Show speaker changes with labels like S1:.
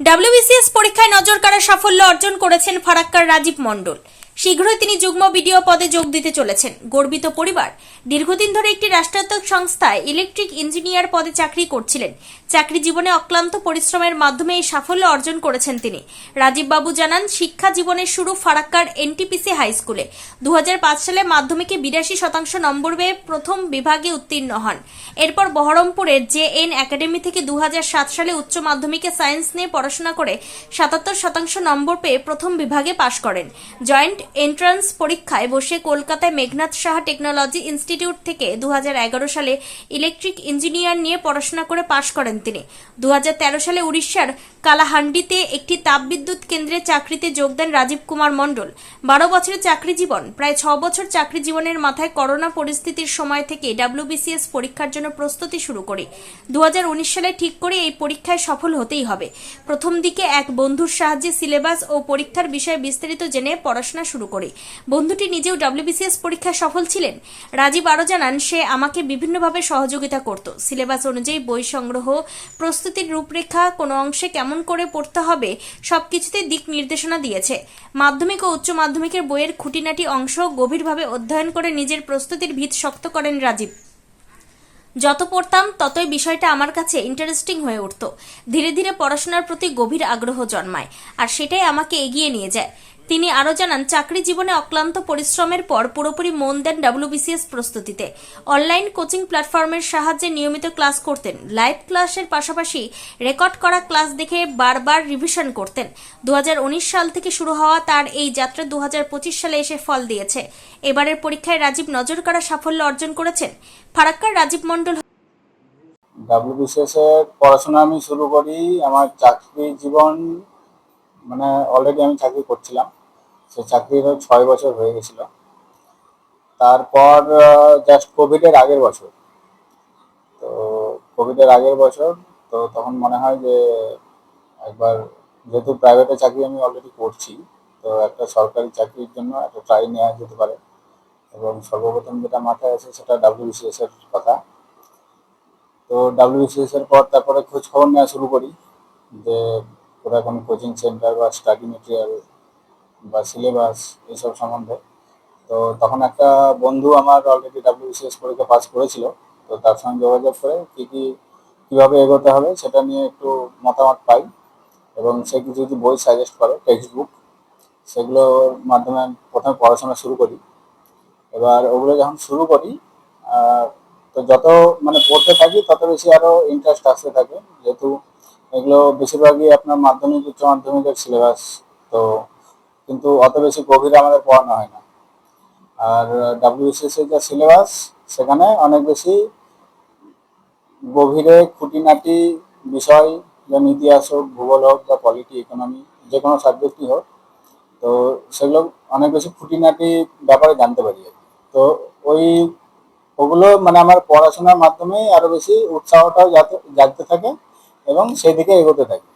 S1: WBCS পরীক্ষায় নজর কাড়া সাফল্য অর্জন করেছেন ফারাক্কার রাজীব মণ্ডল। শীঘ্রই তিনি যুগ্ম বিডিও পদে যোগ দিতে চলেছেন। গর্বিত পরিবার, দীর্ঘদিন ধরে একটি রাষ্ট্রায়ত্ত সংস্থায় ইলেকট্রিক ইঞ্জিনিয়ার পদে চাকরি করছিলেন। চাকরি জীবনে অক্লান্ত পরিশ্রমের মাধ্যমে এই সাফল্য অর্জন করেছেন তিনি। রাজীব বাবু জানান, শিক্ষা জীবনের শুরু ফারাক্কার এনটিপিসি হাই স্কুলে। দু হাজার পাঁচ সালে মাধ্যমিকে বিরাশি শতাংশ নম্বর পেয়ে প্রথম বিভাগে উত্তীর্ণ হন। এরপর বহরমপুরের জে এন একাডেমি থেকে দু হাজার সাত সালে উচ্চ মাধ্যমিকে সায়েন্স নিয়ে পড়াশোনা করে সাতাত্তর শতাংশ নম্বর পেয়ে প্রথম বিভাগে পাশ করেন। জয়েন্ট এন্ট্রান্স পরীক্ষায় বসে কলকাতায় মেঘনাথ সাহা টেকনোলজি ইনস্টিটিউট থেকে দু হাজার এগারো সালে ইলেকট্রিক ইঞ্জিনিয়ার নিয়ে পড়াশোনা করে পাশ করেন তিনি। দু হাজার তেরো সালে উড়িষ্যার কালাহান্ডিতে একটি তাপবিদ্যুৎ কেন্দ্রে চাকরিতে যোগ দেন রাজীব কুমার মণ্ডল। বারো বছরের চাকরি জীবন, প্রায় ছ বছর চাকরি জীবনের মাথায় করোনা পরিস্থিতির সময় থেকে ডাব্লিউবিসিএস পরীক্ষার জন্য প্রস্তুতি শুরু করি। দু সালে ঠিক করে এই পরীক্ষায় সফল হতেই হবে। প্রথম দিকে এক বন্ধুর সাহায্যে সিলেবাস ও পরীক্ষার বিষয়ে বিস্তারিত জেনে পড়াশোনা শুরু করি। বন্ধুটি নিজেও ডাব্লিউবিসিএস পরীক্ষায় সফল ছিলেন। রাজীব আরও জানান, সে আমাকে বিভিন্নভাবে সহযোগিতা করত। সিলেবাস অনুযায়ী বই সংগ্রহ, প্রস্তুতির রূপরেখা, কোনো অংশে কেমন করে পড়তে হবে, সবকিছুতে দিক নির্দেশনা দিয়েছে। মাধ্যমিক ও উচ্চ মাধ্যমিকের বইয়ের খুঁটিনাটি অংশ গভীরভাবে অধ্যয়ন করে নিজের প্রস্তুতির ভিত শক্ত করেন রাজীব। যত পড়তাম, ততই বিষয়টা আমার কাছে ইন্টারেস্টিং হয়ে উঠত। ধীরে ধীরে পড়াশোনার প্রতি গভীর আগ্রহ জন্মায়, আর সেটাই আমাকে এগিয়ে নিয়ে যায়। তিনি আরও জানান, চাকরি জীবনে অক্লান্ত পরিশ্রমের পর পুরোপুরি মন দেন ডাব্লিউবিসিএস প্রস্তুতিতে। অনলাইন কোচিং প্ল্যাটফর্মের সাহায্যে নিয়মিত ক্লাস করতেন। লাইভ ক্লাসের পাশাপাশি রেকর্ড করা ক্লাস দেখে বারবার রিভিশন করতেন। দু হাজার উনিশ সাল থেকে শুরু হওয়া তার এই যাত্রা দু হাজার পঁচিশ সালে এসে ফল দিয়েছে। এবারের পরীক্ষায় রাজীব নজর কাড়া সাফল্য অর্জন করেছেন। ফারাক্কার রাজীব মণ্ডল
S2: ডাব্লিউবিসিএস এর পড়াশোনা আমি শুরু করি। আমার চাকরি জীবন মানে অলরেডি আমি চাকরি করছিলাম। সে চাকরির ছয় বছর হয়ে গেছিল। তারপর জাস্ট কোভিডের আগের বছর। তো কোভিডের আগের বছর, তো তখন মনে হয় যে, একবার যেহেতু প্রাইভেটে চাকরি আমি অলরেডি করছি, তো একটা সরকারি চাকরির জন্য একটা ট্রাই নেওয়া যেতে পারে। এবং সর্বপ্রথম যেটা মাথায় আছে সেটা ডাব্লিউবিসিএস এর কথা। তো ডাব্লিউবিসিএস এর পর তারপরে খোঁজ খবর নেওয়া শুরু করি, যে কোথায় কোনো কোচিং সেন্টার বা স্টাডি মেটেরিয়াল বা সিলেবাস এইসব সম্বন্ধে। তো তখন একটা বন্ধু আমার অলরেডি ডাব্লিউবিসিএস পরীক্ষা পাস করেছিল, তো তার সঙ্গে যোগাযোগ করে কী কী, কীভাবে এগোতে হবে সেটা নিয়ে একটু মতামত পাই এবং সে কিছু কিছু বই সাজেস্ট করে টেক্সট বুক সেগুলোর মাধ্যমে প্রথমে পড়াশোনা শুরু করি। এবার ওগুলো যখন শুরু করি তো যত মানে পড়তে থাকি তত বেশি আরও ইন্টারেস্ট আসতে থাকে। যেহেতু এগুলো বেশিরভাগই আপনার মাধ্যমিক, উচ্চ মাধ্যমিকের সিলেবাস তো কিন্তু অত বেশি গভীরে আমাদের পড়ানো হয় না আর ডাব্লিউবিসিএস এর যে সিলেবাস সেখানে অনেক বেশি গভীরে খুঁটিনাটি বিষয়, যেমন ইতিহাস হোক, ভূগোল হোক, বা পলিটি ইকোনমি যে কোনো সাবজেক্টই হোক, তো সেগুলো অনেক বেশি খুঁটিনাটি ব্যাপারে জানতে পারি। তো ওই ওগুলো মানে আমার পড়াশোনার মাধ্যমে আরও বেশি উৎসাহটাও জাগতে থাকে এবং সেই দিকে এগোতে থাকে